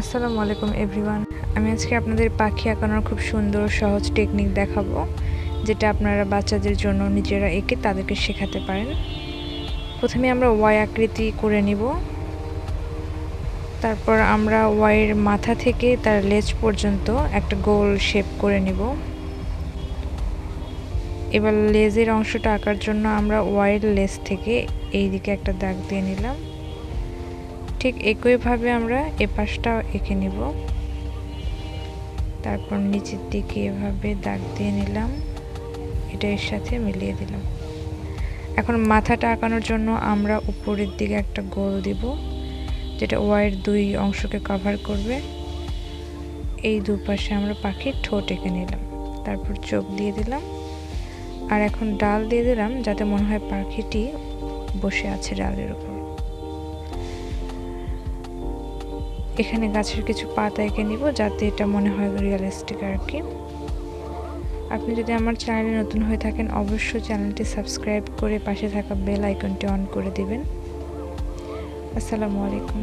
আসসালামু আলাইকুম, এভরিওয়ান। আমি আজকে আপনাদের পাখি আঁকানোর খুব সুন্দর সহজ টেকনিক দেখাবো, যেটা আপনারা বাচ্চাদের জন্য নিজেরা এঁকে তাদেরকে শেখাতে পারেন। প্রথমে আমরা ওয়াই আকৃতি করে নিব। তারপর আমরা ওয়াইয়ের মাথা থেকে তার লেজ পর্যন্ত একটা গোল শেপ করে নিব। এবার লেজের অংশটা আঁকার জন্য আমরা ওয়াইয়ের লেজ থেকে এই দিকে একটা দাগ দিয়ে নিলাম। ঠিক একইভাবে আমরা এ পাশটাও এঁকে নিব। তারপর নিচের দিকে এভাবে দাগ দিয়ে নিলাম। এটা এর সাথে মিলিয়ে দিলাম। এখন মাথাটা আঁকানোর জন্য আমরা উপরের দিকে একটা গোল দিব, যেটা ওয়াইয়ের দুই অংশকে কভার করবে। এই দুপাশে আমরা পাখির ঠোঁট এঁকে নিলাম। তারপর চোখ দিয়ে দিলাম। আর এখন ডাল দিয়ে দিলাম, যাতে মনে হয় পাখিটি বসে আছে ডালের উপর। এখানে গাছের কিছু পাতা এঁকে নিব, যাতে এটা মনে হয় রিয়েলিস্টিক আর কি। আপনি যদি আমার চ্যানেলে নতুন হয়ে থাকেন, অবশ্যই চ্যানেলটি সাবস্ক্রাইব করে পাশে থাকা বেল আইকনটি অন করে দিবেন। আসসালামু আলাইকুম।